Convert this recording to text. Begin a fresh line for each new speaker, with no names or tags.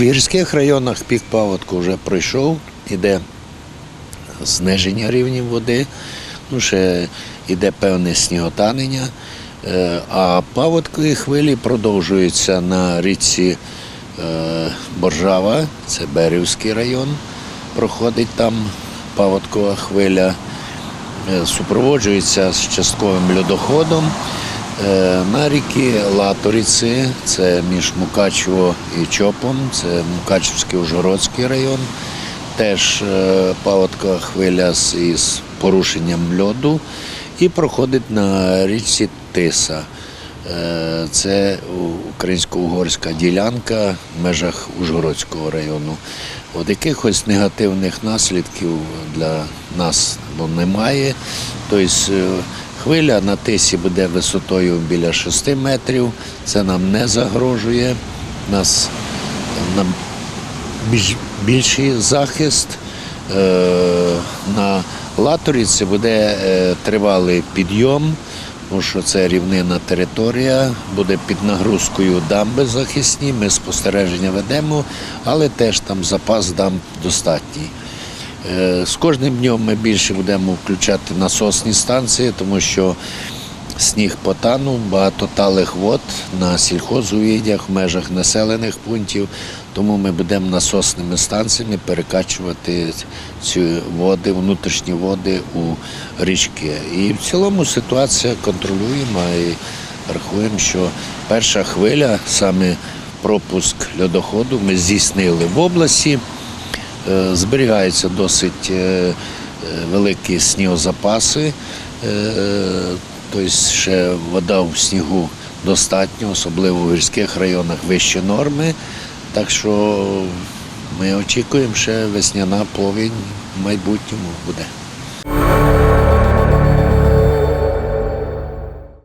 гірських районах пік паводку вже пройшов, іде зниження рівнів води, ну ще йде певне сніготанення. Е, А паводкові хвилі продовжуються на річці е, Боржава, це Берівський район, проходить там паводкова хвиля, Е, супроводжується з частковим льодоходом. Е, На ріки Латоріці, це між Мукачево і Чопом, це Мукачевський Ужгородський район. Теж е, паводкова хвиля із порушенням льоду і проходить на річці Тиса. Е, Це українсько-угорська ділянка в межах Ужгородського району. От якихось негативних наслідків для нас ну, немає. Тобто е, хвиля на тисі буде висотою біля 6 метрів. Це нам не загрожує. Нас нам більш, більший захист. Е, на Латоріці буде е, тривалий підйом, тому що це рівнина територія, буде під нагрузкою дамби захисні. Ми спостереження ведемо, але теж там запас дамб достатній. Е, З кожним днем ми більше будемо включати насосні станції, тому що сніг потанув, багато талих вод на сільхозугіддях в межах населених пунктів. Тому ми будемо насосними станціями перекачувати ці води, внутрішні води у річки. І в цілому ситуація контролюємо і рахуємо, що перша хвиля, саме пропуск льодоходу, ми здійснили в області. Е, Зберігаються досить е, е, великі снігозапаси, тобто ще вода в снігу достатньо, особливо в гірських районах вище норми. Так що ми очікуємо, що весняна повінь в майбутньому буде.